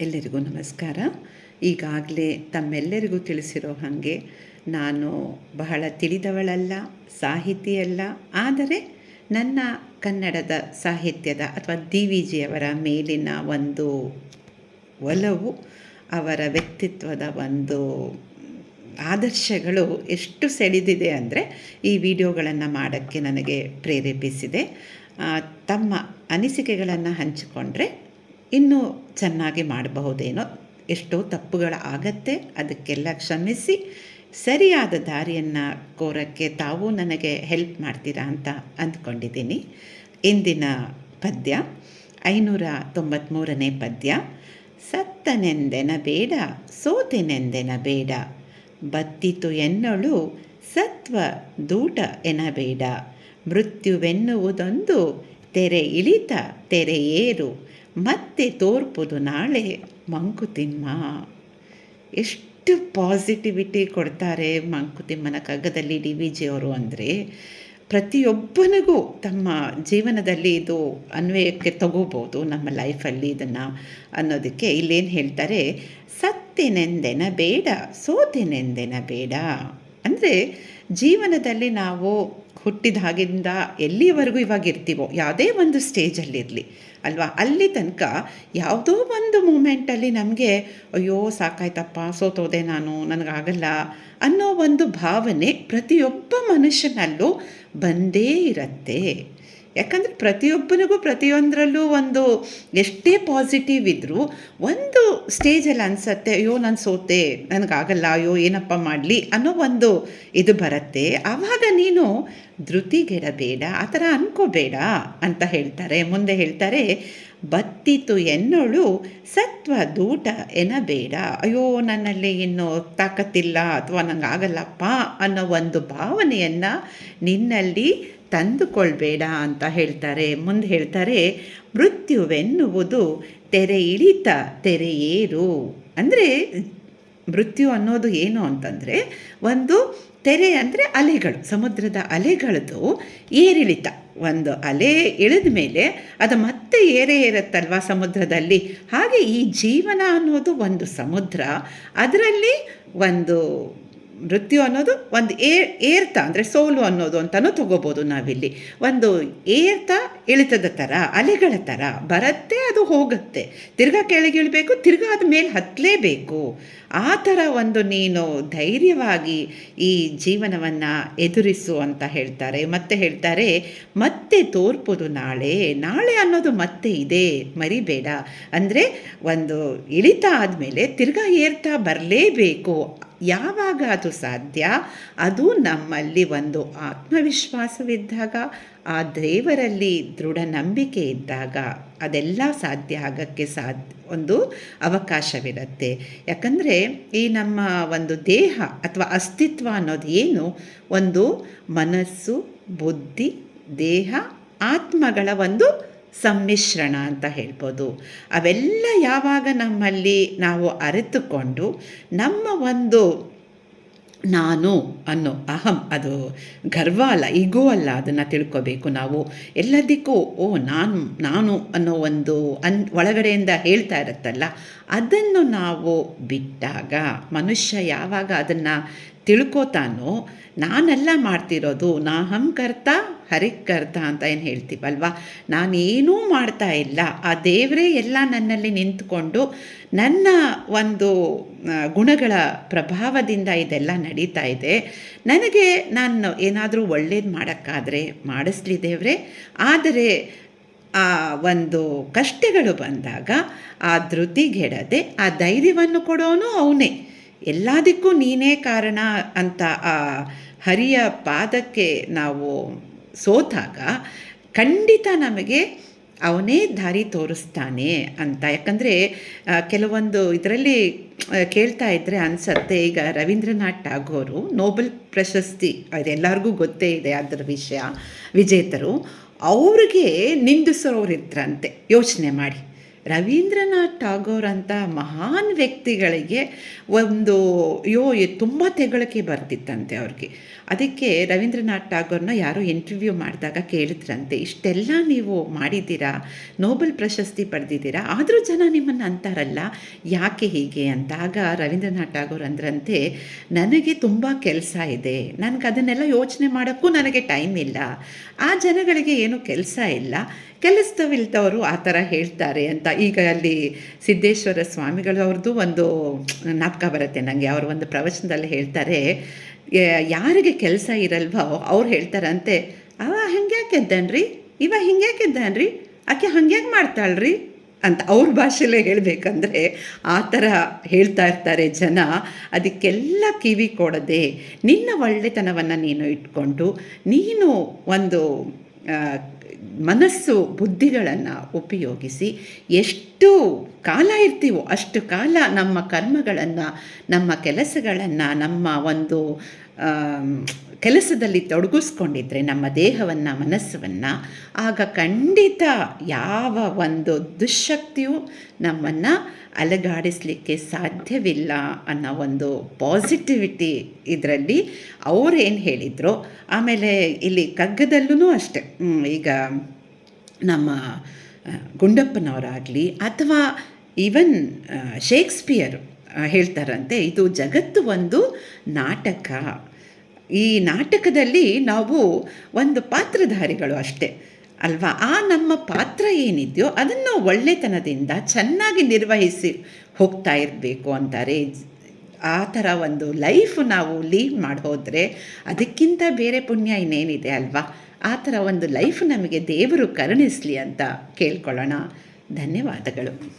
ಎಲ್ಲರಿಗೂ ನಮಸ್ಕಾರ. ಈಗಾಗಲೇ ತಮ್ಮೆಲ್ಲರಿಗೂ ತಿಳಿಸಿರೋ ಹಾಗೆ ನಾನು ಬಹಳ ತಿಳಿದವಳಲ್ಲ, ಸಾಹಿತಿಯಲ್ಲ, ಆದರೆ ನನ್ನ ಕನ್ನಡದ ಸಾಹಿತ್ಯದ ಅಥವಾ ಡಿ ವಿ ಜಿಯವರ ಮೇಲಿನ ಒಂದು ಒಲವು, ಅವರ ವ್ಯಕ್ತಿತ್ವದ ಒಂದು ಆದರ್ಶಗಳು ಎಷ್ಟು ಸೆಳೆದಿದೆ ಅಂದರೆ ಈ ವಿಡಿಯೋಗಳನ್ನು ಮಾಡೋಕ್ಕೆ ನನಗೆ ಪ್ರೇರೇಪಿಸಿದೆ. ತಮ್ಮ ಅನಿಸಿಕೆಗಳನ್ನು ಹಂಚಿಕೊಂಡ್ರೆ ಇನ್ನೂ ಚೆನ್ನಾಗಿ ಮಾಡಬಹುದೇನೋ ಎಷ್ಟೋ ತಪ್ಪುಗಳು ಆಗತ್ತೆ, ಅದಕ್ಕೆಲ್ಲ ಕ್ಷಮಿಸಿ, ಸರಿಯಾದ ದಾರಿಯನ್ನು ಕೋರಕ್ಕೆ ತಾವು ನನಗೆ ಹೆಲ್ಪ್ ಮಾಡ್ತೀರಾ ಅಂತ ಅಂದ್ಕೊಂಡಿದ್ದೀನಿ. ಇಂದಿನ ಪದ್ಯ, ಐನೂರ ತೊಂಬತ್ತ್ಮೂರನೇ ಪದ್ಯ, ಸತ್ತನೆಂದೆನ ಬೇಡ, ಸೋತೆನೆಂದೆನ ಬೇಡ, ಬತ್ತಿತು ಎನ್ನಳು, ಸತ್ವ ದೂಟ ಎನಬೇಡ, ಮೃತ್ಯುವೆನ್ನುವುದೊಂದು ತೆರೆ ಇಳಿತ, ತೆರೆ ಮತ್ತೆ ತೋರ್ಪುದು ನಾಳೆ ಮಂಕುತಿಮ್ಮ. ಎಷ್ಟು ಪಾಸಿಟಿವಿಟಿ ಕೊಡ್ತಾರೆ ಮಂಕುತಿಮ್ಮನ ಕಗ್ಗದಲ್ಲಿ ಡಿ ವಿ ಜಿ ಅವರು ಅಂದರೆ. ಪ್ರತಿಯೊಬ್ಬನಿಗೂ ತಮ್ಮ ಜೀವನದಲ್ಲಿ ಇದು ಅನ್ವಯಕ್ಕೆ ತಗೋಬೋದು ನಮ್ಮ ಲೈಫಲ್ಲಿ ಇದನ್ನು ಅನ್ನೋದಕ್ಕೆ ಇಲ್ಲೇನು ಹೇಳ್ತಾರೆ ಸತ್ತಿನೆಂದೆನ ಬೇಡ, ಸೋತೆನೆಂದೆನ ಬೇಡ. ಅಂದರೆ ಜೀವನದಲ್ಲಿ ನಾವು ಹುಟ್ಟಿದ ಹಾಗಿಂದ ಎಲ್ಲಿವರೆಗೂ ಇವಾಗ ಇರ್ತೀವೋ, ಯಾವುದೇ ಒಂದು ಸ್ಟೇಜಲ್ಲಿರಲಿ ಅಲ್ವಾ? ಅಲ್ಲಿ ತನಕ ಯಾವುದೋ ಒಂದು ಮೂಮೆಂಟಲ್ಲಿ ನಮಗೆ, ಅಯ್ಯೋ, ಸಾಕಾಯ್ತಪ್ಪ, ಸೋತೋದೆ ನಾನು, ನನಗಾಗಲ್ಲ ಅನ್ನೋ ಒಂದು ಭಾವನೆ ಪ್ರತಿಯೊಬ್ಬ ಮನುಷ್ಯನಲ್ಲೂ ಬಂದೇ ಇರುತ್ತೆ. ಯಾಕಂದರೆ ಪ್ರತಿಯೊಬ್ಬನಿಗೂ ಪ್ರತಿಯೊಂದರಲ್ಲೂ ಒಂದು ಎಷ್ಟೇ ಪಾಸಿಟಿವ್ ಇದ್ದರೂ ಒಂದು ಸ್ಟೇಜಲ್ಲಿ ಅನಿಸತ್ತೆ, ಅಯ್ಯೋ, ನಾನು ಸೋತೆ, ನನಗಾಗಲ್ಲ, ಅಯ್ಯೋ, ಏನಪ್ಪ ಮಾಡಲಿ? ಅನ್ನೋ ಒಂದು ಇದು ಬರುತ್ತೆ. ಆವಾಗ ನೀನು ಧೃತಿಗೆಡಬೇಡ, ಆ ಥರ ಅನ್ಕೋಬೇಡ ಅಂತ ಹೇಳ್ತಾರೆ. ಮುಂದೆ ಹೇಳ್ತಾರೆ ಬತ್ತಿತು ಎನ್ನೋಳು, ಸತ್ವ ದೂಟ ಎನಬೇಡ ಅಯ್ಯೋ, ನನ್ನಲ್ಲಿ ಇನ್ನು ತಾಕತ್ತಿಲ್ಲ ಅಥವಾ ನನಗಾಗಲ್ಲಪ್ಪ ಅನ್ನೋ ಒಂದು ಭಾವನೆಯನ್ನು ನಿನ್ನಲ್ಲಿ ತಂದುಕೊಳ್ಬೇಡ ಅಂತ ಹೇಳ್ತಾರೆ. ಮುಂದೆ ಹೇಳ್ತಾರೆ, ಮೃತ್ಯುವೆನ್ನುವುದು ತೆರೆ ಇಳಿತ ತೆರೆಯೇರು ಅಂದರೆ, ಮೃತ್ಯು ಅನ್ನೋದು ಏನು ಅಂತಂದರೆ, ಒಂದು ತೆರೆ ಅಂದರೆ ಅಲೆಗಳು, ಸಮುದ್ರದ ಅಲೆಗಳದ್ದು ಏರಿಳಿತ. ಒಂದು ಅಲೆ ಇಳಿದ ಮೇಲೆ ಅದು ಮತ್ತೆ ಏರೇ ಇರುತ್ತಲ್ವ ಸಮುದ್ರದಲ್ಲಿ? ಹಾಗೆ ಈ ಜೀವನ ಅನ್ನೋದು ಒಂದು ಸಮುದ್ರ, ಅದರಲ್ಲಿ ಒಂದು ಮೃತ್ಯು ಅನ್ನೋದು ಒಂದು ಏರ್ ಏರ್ತ ಅಂದರೆ ಸೋಲು ಅನ್ನೋದು ಅಂತಲೂ ತಗೋಬೋದು ನಾವಿಲ್ಲಿ. ಒಂದು ಏರ್ತ ಇಳಿತದ ಥರ ಅಲೆಗಳ ಥರ ಬರತ್ತೆ, ಅದು ಹೋಗುತ್ತೆ. ತಿರ್ಗಾ ಕೆಳಗಿಳಬೇಕು ತಿರ್ಗಾ ಅದ ಮೇಲೆ ಹತ್ತಲೇಬೇಕು ಆ ಥರ ಒಂದು ನೀನು ಧೈರ್ಯವಾಗಿ ಈ ಜೀವನವನ್ನು ಎದುರಿಸು ಅಂತ ಹೇಳ್ತಾರೆ. ಮತ್ತೆ ಹೇಳ್ತಾರೆ, ಮತ್ತೆ ತೋರ್ಪೋದು ನಾಳೆ. ನಾಳೆ ಅನ್ನೋದು ಮತ್ತೆ ಇದೆ. ಮರಿಬೇಡ. ಅಂದರೆ ಒಂದು ಇಳಿತ ಆದಮೇಲೆ ತಿರ್ಗಾ ಏರ್ತಾ ಬರಲೇಬೇಕು. ಯಾವಾಗ ಅದು ಸಾಧ್ಯ? ಅದು ನಮ್ಮಲ್ಲಿ ಒಂದು ಆತ್ಮವಿಶ್ವಾಸವಿದ್ದಾಗ, ಆ ದೇವರಲ್ಲಿ ದೃಢ ನಂಬಿಕೆ ಇದ್ದಾಗ ಅದೆಲ್ಲ ಸಾಧ್ಯ ಆಗೋಕ್ಕೆ ಸಾಧ್ಯ ಒಂದು ಅವಕಾಶವಿರುತ್ತೆ. ಯಾಕಂದರೆ ಈ ನಮ್ಮ ಒಂದು ದೇಹ ಅಥವಾ ಅಸ್ತಿತ್ವ ಅನ್ನೋದು ಏನು? ಒಂದು ಮನಸ್ಸು, ಬುದ್ಧಿ, ದೇಹ, ಆತ್ಮಗಳ ಒಂದು ಸಮ್ಮಿಶ್ರಣ ಅಂತ ಹೇಳ್ಬೋದು. ಅವೆಲ್ಲ ಯಾವಾಗ ನಮ್ಮಲ್ಲಿ ನಾವು ಅರಿತುಕೊಂಡು ನಮ್ಮ ಒಂದು ನಾನು ಅನ್ನೋ ಅಹಂ ಅದು ಗರ್ವ ಅಲ್ಲ ಈಗೋ ಅಲ್ಲ ಅದನ್ನು ತಿಳ್ಕೋಬೇಕು ನಾವು. ಎಲ್ಲದಕ್ಕೂ, ಓ ನಾನು ನಾನು ಅನ್ನೋ ಒಂದು ಅನ್, ಒಳಗಡೆಯಿಂದ ಹೇಳ್ತಾ ಇರುತ್ತಲ್ಲ, ಅದನ್ನು ನಾವು ಬಿಟ್ಟಾಗ ಮನುಷ್ಯ ಯಾವಾಗ ಅದನ್ನು ತಿಳ್ಕೋತಾನೋ, ನಾನೆಲ್ಲ ಮಾಡ್ತಿರೋದು, ನಾ ಹಂ ಕರ್ತ ಹರಿಕರ್ತ ಅಂತ ಏನು ಹೇಳ್ತೀವಲ್ವ? ನಾನೇನೂ ಮಾಡ್ತಾ ಇಲ್ಲ. ಆ ದೇವರೇ ಎಲ್ಲ ನನ್ನಲ್ಲಿ ನಿಂತ್ಕೊಂಡು ನನ್ನ ಒಂದು ಗುಣಗಳ ಪ್ರಭಾವದಿಂದ ಇದೆಲ್ಲ ನಡೀತಾ ಇದೆ. ನನಗೆ ನಾನು ಏನಾದರೂ ಒಳ್ಳೇದು ಮಾಡೋಕ್ಕಾದರೆ ಮಾಡಿಸ್ಲಿ ದೇವರೇ. ಆದರೆ ಆ ಒಂದು ಕಷ್ಟಗಳು ಬಂದಾಗ ಆ ಧೃತಿಗೆಡದೆ ಆ ಧೈರ್ಯವನ್ನು ಕೊಡೋನು ಅವನೇ. ಎಲ್ಲದಕ್ಕೂ ನೀನೇ ಕಾರಣ ಅಂತ ಆ ಹರಿಯ ಪಾದಕ್ಕೆ ನಾವು ಸೋತಾಗ ಖಂಡಿತ ನಮಗೆ ಅವನೇ ದಾರಿ ತೋರಿಸ್ತಾನೆ ಅಂತ. ಯಾಕಂದರೆ ಕೆಲವೊಂದು ಇದರಲ್ಲಿ ಕೇಳ್ತಾ ಇದ್ದರೆ ಅನಿಸತ್ತೆ, ಈಗ ರವೀಂದ್ರನಾಥ್ ಟಾಗೋರು ನೋಬೆಲ್ ಪ್ರಶಸ್ತಿ ಅದೆಲ್ಲರಿಗೂ ಗೊತ್ತೇ ಇದೆ ಅದರ ವಿಷಯ, ವಿಜೇತರು, ಅವ್ರಿಗೆ ನಿಂದಿಸೋರು ಇದ್ರಂತೆ ಯೋಚನೆ ಮಾಡಿ. ರವೀಂದ್ರನಾಥ್ ಟಾಗೋರ್ ಅಂತ ಮಹಾನ್ ವ್ಯಕ್ತಿಗಳಿಗೆ ಒಂದು, ಅಯ್ಯೋ ತುಂಬ ತೆಗಳಿಕೆ ಬರ್ತಿತ್ತಂತೆ ಅವ್ರಿಗೆ. ಅದಕ್ಕೆ ರವೀಂದ್ರನಾಥ್ ಟಾಗೋರ್ನ ಯಾರೋ ಇಂಟರ್ವ್ಯೂ ಮಾಡಿದಾಗ ಕೇಳಿದ್ರಂತೆ, ಇಷ್ಟೆಲ್ಲ ನೀವು ಮಾಡಿದ್ದೀರಾ? ನೋಬೆಲ್ ಪ್ರಶಸ್ತಿ ಪಡೆದಿದ್ದೀರಾ? ಆದರೂ ಜನ ನಿಮ್ಮನ್ನು ಅಂತಾರಲ್ಲ, ಯಾಕೆ ಹೀಗೆ? ಅಂತಾಗ ರವೀಂದ್ರನಾಥ್ ಟಾಗೋರ್ ಅಂದ್ರಂತೆ, ನನಗೆ ತುಂಬ ಕೆಲಸ ಇದೆ. ನನಗೆ ಅದನ್ನೆಲ್ಲ ಯೋಚನೆ ಮಾಡೋಕ್ಕೂ ನನಗೆ ಟೈಮ್ ಇಲ್ಲ. ಆ ಜನಗಳಿಗೆ ಏನು ಕೆಲಸ ಇಲ್ಲ. ಕೆಲಸದವಿಲ್ದವರು ಆ ಥರ ಹೇಳ್ತಾರೆ ಅಂತ ಈಗ ಅಲ್ಲಿ ಸಿದ್ದೇಶ್ವರ ಸ್ವಾಮಿಗಳು ಅವ್ರದ್ದು ಒಂದು ನಾಟಕ ಬರುತ್ತೆ. ನನಗೆ ಅವರು ಒಂದು ಪ್ರವಚನದಲ್ಲಿ ಹೇಳ್ತಾರೆ ಯಾರಿಗೆ ಕೆಲಸ ಇರಲ್ವೋ ಅವ್ರು ಹೇಳ್ತಾರಂತೆ, ಅವ ಹಂಗ್ಯಾಕೆ ಇದ್ದಾನ್ರಿ ಇವ ಹಿಂಗ್ಯಾಕೆ ಇದ್ದಾನ್ರಿ ಆಕೆ ಹಂಗ್ಯಾಕೆ ಮಾಡ್ತಾಳ್ರಿ? ಅಂತ ಅವ್ರ ಭಾಷೆಲೇ ಹೇಳಬೇಕಂದ್ರೆ ಆ ಥರ ಹೇಳ್ತಾ ಇರ್ತಾರೆ ಜನ. ಅದಕ್ಕೆಲ್ಲ ಕಿವಿ ಕೊಡದೆ, ನಿನ್ನ ಒಳ್ಳೆತನವನ್ನು ನೀನು ಇಟ್ಕೊಂಡು, ನೀನು ಒಂದು ಮನಸ್ಸು ಬುದ್ಧಿಗಳನ್ನು ಉಪಯೋಗಿಸಿ ಎಷ್ಟು ಕಾಲ ಇರ್ತೀವೋ ಅಷ್ಟು ಕಾಲ ನಮ್ಮ ಕರ್ಮಗಳನ್ನು ನಮ್ಮ ಕೆಲಸಗಳನ್ನು ನಮ್ಮ ಒಂದು ಕೆಲಸದಲ್ಲಿ ತೊಡಗಿಸ್ಕೊಂಡಿದ್ರೆ ನಮ್ಮ ದೇಹವನ್ನು ಮನಸ್ಸನ್ನು ಆಗ ಖಂಡಿತ ಯಾವ ಒಂದು ದುಶ್ಶಕ್ತಿಯು ನಮ್ಮನ್ನು ಅಲಗಾಡಿಸಲಿಕ್ಕೆ ಸಾಧ್ಯವಿಲ್ಲ ಅನ್ನೋ ಒಂದು ಪಾಸಿಟಿವಿಟಿ ಇದರಲ್ಲಿ ಏನು ಹೇಳಿದರು? ಆಮೇಲೆ ಇಲ್ಲಿ ಕಗ್ಗದಲ್ಲೂ ಅಷ್ಟೆ. ಈಗ ನಮ್ಮ ಗುಂಡಪ್ಪನವರಾಗಲಿ ಅಥವಾ ಈವನ್ ಶೇಕ್ಸ್ಪಿಯರ್ ಹೇಳ್ತಾರಂತೆ, ಇದು ಜಗತ್ತು ಒಂದು ನಾಟಕ. ಈ ನಾಟಕದಲ್ಲಿ ನಾವು ಒಂದು ಪಾತ್ರಧಾರಿಗಳು ಅಷ್ಟೇ, ಅಲ್ವಾ? ಆ ನಮ್ಮ ಪಾತ್ರ ಏನಿದೆಯೋ ಅದನ್ನು ಒಳ್ಳೆತನದಿಂದ ಚೆನ್ನಾಗಿ ನಿರ್ವಹಿಸಿ ಹೋಗ್ತಾ ಇರಬೇಕು ಅಂತಾರೆ. ಆ ಥರ ಒಂದು ಲೈಫ್ ನಾವು ಲೀಡ್ ಮಾಡಿ ಹೋದರೆ ಅದಕ್ಕಿಂತ ಬೇರೆ ಪುಣ್ಯ ಇನ್ನೇನಿದೆ ಅಲ್ವಾ? ಆ ಥರ ಒಂದು ಲೈಫ್ ನಮಗೆ ದೇವರು ಕರುಣಿಸಲಿ ಅಂತ ಕೇಳ್ಕೊಳ್ಳೋಣ. ಧನ್ಯವಾದಗಳು.